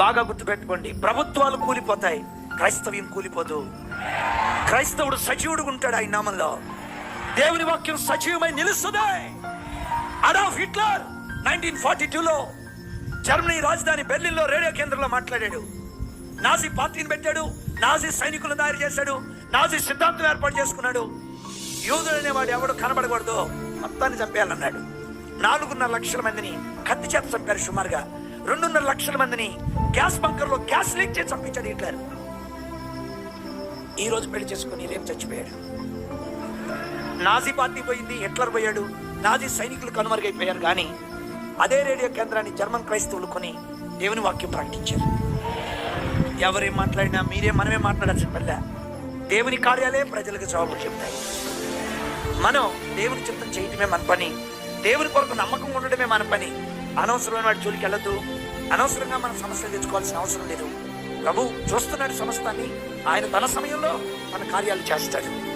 బాగా గుర్తుపెట్టుకోండి. ప్రభుత్వాలు కూలిపోతాయి. క్రైస్తవ్యం కూలిపోదు. క్రైస్తవుడు సజీవుడు ఉంటాడు ఆయన నామంలో. దేవుని వాక్యం సజీవమై నిలుస్తుంది. అడాఫ్ హిట్లర్ నైన్టీన్ ఫార్టీ టూలో జర్మనీ రాజధాని బెర్లిన్లో రేడియో కేంద్రంలో మాట్లాడాడు. నాజీ పార్టీని పెట్టాడు. నాజీ సైనికులను తయారు చేశాడు. నాజీ సిద్ధాంతం ఏర్పాటు చేసుకున్నాడు. యూదుడు అనేవాడు ఎవడు కనబడకూడదు? మొత్తాన్ని చంపేయాలన్నాడు. నాలుగున్నర లక్షల మందిని కత్తి చేత చంపారు సుమారుగా. రెండున్నర లక్షల మందిని గ్యాస్ బంకర్లో గ్యాస్ లీక్ చేసి చంపించాడు హిట్లర్. ఈ రోజు పెళ్ళి చేసుకుని రేపు చచ్చిపోయాడు. నాజీ పార్టీ పోయింది హిట్లర్ పోయాడు నాజీ సైనికులు కనుమరుగైపోయారు కానీ అదే రేడియో కేంద్రాన్ని జర్మన్ క్రైస్తవులు కొని దేవుని వాక్యం ప్రకటించారు. ఎవరేం మాట్లాడినా మీరే మనమే మాట్లాడాల్సిన వల్ల దేవుని కార్యాలే ప్రజలకు జవాబు చెప్తాయి. మనం దేవుని చిత్తం చేయటమే మన పని. దేవుని కొరకు నమ్మకం ఉండడమే మన పని. అనవసరమైన వాడి జోలికి వెళ్ళొద్దు. అనవసరంగా మన సమస్యలు తెచ్చుకోవాల్సిన అవసరం లేదు. ప్రభు చూస్తున్నాడు సమస్తాన్ని. ఆయన తన సమయంలో మన కార్యాలు చేస్తాడు.